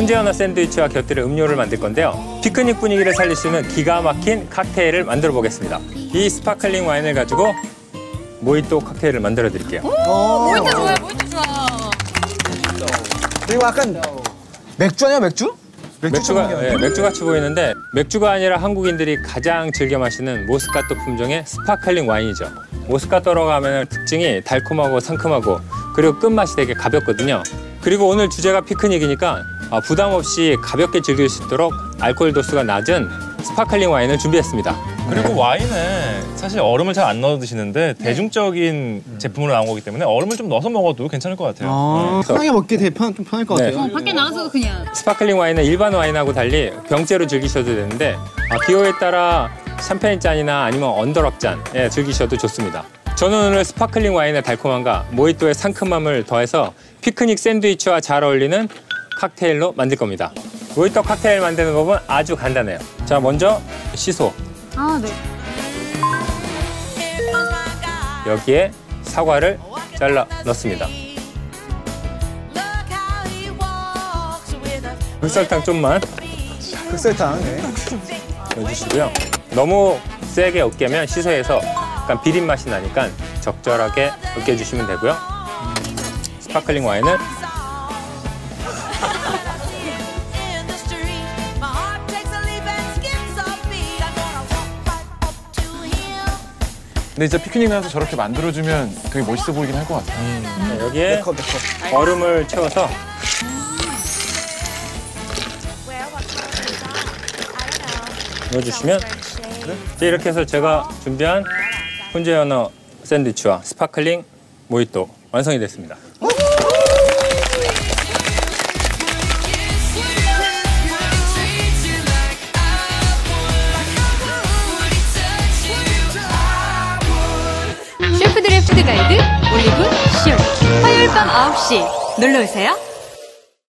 훈제연어 샌드위치와 곁들여 음료를 만들 건데요. 피크닉 분위기를 살릴 수 있는 기가 막힌 칵테일을 만들어 보겠습니다. 이 스파클링 와인을 가지고 모히또 칵테일을 만들어 드릴게요. 모히또 좋아요, 모히또 좋아. 그리고 약간 맥주 아니야 맥주? 맥주가 예, 맥주 같이 보이는데 맥주가 아니라 한국인들이 가장 즐겨 마시는 모스카토 품종의 스파클링 와인이죠. 모스카토라고 하면 특징이 달콤하고 상큼하고 그리고 끝맛이 되게 가볍거든요. 그리고 오늘 주제가 피크닉이니까 아, 부담 없이 가볍게 즐길 수 있도록 알코올 도수가 낮은 스파클링 와인을 준비했습니다. 그리고 와인에 사실 얼음을 잘 안 넣어 드시는데 대중적인 제품으로 나온 거기 때문에 얼음을 좀 넣어서 먹어도 괜찮을 것 같아요. 아, 편하게 먹기 되게 편, 좀 편할 것 네. 같아요. 어, 밖에 나가서도 그냥. 스파클링 와인은 일반 와인하고 달리 병째로 즐기셔도 되는데 아, 기호에 따라 샴페인 잔이나 아니면 언더럭 잔에 즐기셔도 좋습니다. 저는 오늘 스파클링 와인의 달콤함과 모히또의 상큼함을 더해서 피크닉 샌드위치와 잘 어울리는 칵테일로 만들 겁니다. 모히또 칵테일 만드는 법은 아주 간단해요. 자, 먼저 시소. 아, 네. 여기에 사과를 잘라 넣습니다. 흑설탕 좀만 흑설탕. 네. 넣어주시고요. 너무 세게 으깨면 시소에서 약간 비린 맛이 나니까 적절하게 으깨주시면 되고요. 스파클링 와인은 근데 진짜 피크닉 나서 저렇게 만들어주면 되게 멋있어 보이긴 할 것 같아요. 네, 여기에 네컵 네컵. 얼음을 채워서 넣어주시면 이제 이렇게 해서 제가 준비한 훈제 연어 샌드위치와 스파클링 모히또 완성이 됐습니다. 셰프들의 푸드 가이드 올리브 쇼. 화요일 밤 9시 놀러 오세요.